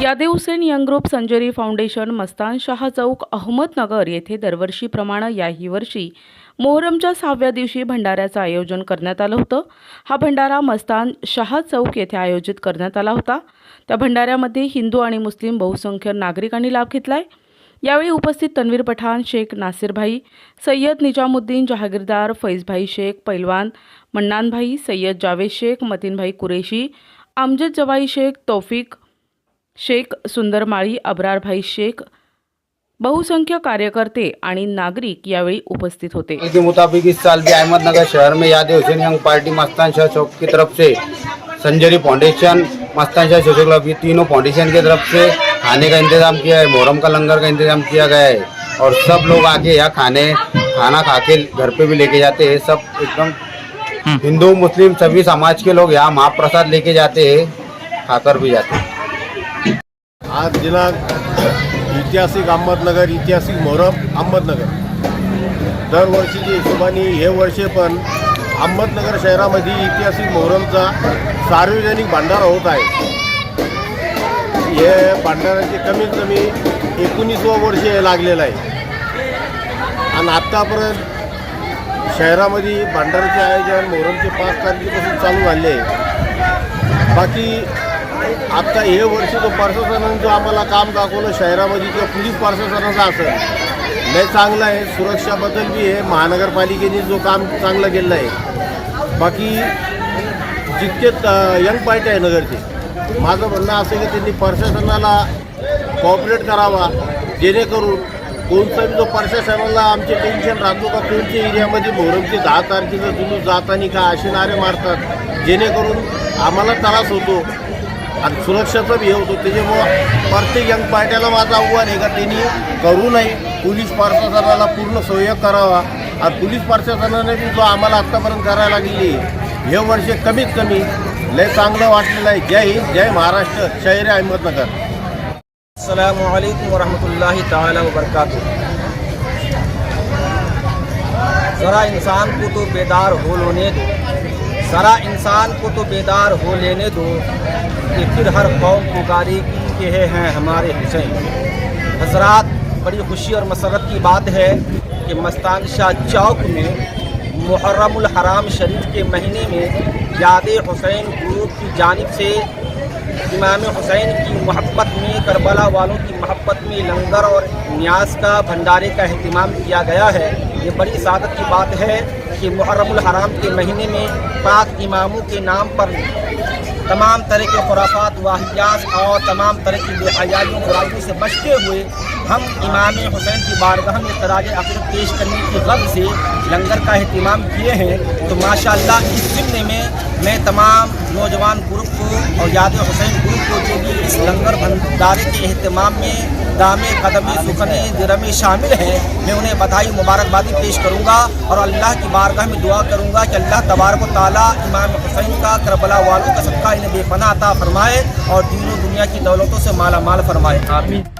Yadav Hussain young group Sanjari foundation Mastan Shah चौक अहमदनगर येथे दरवर्षीप्रमाणे याही वर्षी मोहरमच्या सहाव्या दिवशी भंडाऱ्याचं आयोजन करण्यात आलं होतं. हा भंडारा मस्तान शाह चौक येथे आयोजित करण्यात आला होता. त्या भंडाऱ्यामध्ये हिंदू आणि मुस्लिम बहुसंख्य नागरिकांनी लाभ घेतलाय. यावेळी उपस्थित तन्वीर पठाण शेख नासिरभाई सय्यद निजामुद्दीन जहागीरदार फैजभाई शेख पैलवान मन्नानभाई सय्यद जावेद शेख मतीनभाई कुरेशी अमजद जवाई शेख तौफिक शेख सुंदरमाळी अब्रारभाई शेख बहुसंख्य कार्यकर्ते आणि नागरिक यावेळी उपस्थित होते. के मुताबिक इस साल भी अहमदनगर शहर में याद हुसैन यंग पार्टी मस्तान शाह चौक की तरफ से Sanjari foundation Mastan Shah social club ये तीनों फाउंडेशन की तरफ से खाने का इंतजाम किया है मोहरम का लंगर का इंतजाम किया गया है और सब लोग आके यहाँ खाने खाना खा के घर पे भी लेके जाते हैं सब एकदम हिंदू मुस्लिम सभी समाज के लोग यहाँ महाप्रसाद लेके जाते हैं खाकर भी जाते हैं। आज दिनांक ऐतिहासिक अहमदनगर ऐतिहासिक मोहरम अहमदनगर. दरवर्षीची हिशोबाने हे वर्षे पण अहमदनगर शहरामध्ये ऐतिहासिक मोहरमचा सार्वजनिक भांडारा होत आहे. हे भांडाराचे कमीत कमी एकोणीसवं वर्ष हे लागलेलं आहे. आणि आत्तापर्यंत शहरामध्ये भांडाराचे आयोजन मोहरमचे पाच तारखेपासून चालू झाले आहे. बाकी आता हे वर्ष जो प्रशासनानं जो आम्हाला काम दाखवलं शहरामध्ये किंवा पोलीस प्रशासनाचं असं लय चांगलं आहे. सुरक्षाबद्दल बी आहे. महानगरपालिकेने जो काम चांगलं केलं आहे. बाकी जितके यंग पार्टी आहे नगरचे माझं म्हणणं असं आहे की त्यांनी प्रशासनाला कॉपरेट करावा. जेणेकरून कोणता जो प्रशासनाला आमचे टेन्शन राहतो का कोणत्या एरियामध्ये मोहरमचे दहा तारखेचं जुलूस जाताना का असे नारे मारतात जेणेकरून आम्हाला त्रास होतो. आणि सुरक्षाचा बी हे होतो. त्याच्यामुळं प्रत्येक यंग पार्ट्याला माझं आव्हान आहे का त्यांनी करू नये. पोलीस प्रशासनाला पूर्ण सहयोग करावा. आणि पोलीस प्रशासनाने बी जो आम्हाला आत्तापर्यंत करायला लागलेली आहे, हे वर्ष कमीत कमी लय चांगलं वाटलेलं आहे. जय हिंद जय महाराष्ट्र. शहर अहमदनगर. असलम वरहमतुल्लाहि ताला वबरकातुह. ज़रा इंसान को तो बेदार हो लेने दो। ज़रा इंसान को तो बेदार हो लेने दो कि फिर हर कौम पुकारी के हैं हमारे हुसैन हजरात बड़ी खुशी और मसरत की बात है कि मस्तान शाह चौक में मुहर्रमुल हराम शरीफ के महीने में याद हुसैन ग्रुप की जानिब से इमाम हुसैन की मोहब्बत में करबला वालों की मोहब्बत में लंगर और न्याज का भंडारे का अहतमाम किया गया है ये बड़ी सादत की बात है कि मुहर्रमुल हराम के महीने में पाक इमामों के नाम पर तमाम तरह के खुराफात वाहियात और तमाम तरह की बेहयाइयों बुराइयों से बचते हुए हम इमाम हुसैन की बारगाह में तराज अकीर पेश करने की गम से लंगर का अहतमाम किए हैं तो माशाल्लाह इस ज़िम्मे में मैं तमाम नौजवान ग्रुप को और याद हुसैन ग्रुप को जो भी इस लंगर भंडारे के अहतमाम में दामे कदम सुखने दिरम शामिल हैं मैं उन्हें बधाई मुबारकबादी पेश करूँगा और अल्लाह की बारगाह में दुआ करूँगा कि अल्लाह तबारक व ताला इमाम हुसैन का करबला वालों का सबका इन्हें बेपनाह अता फरमाए और दीनों दुनिया की दौलतों से माला माल फरमाए आमीन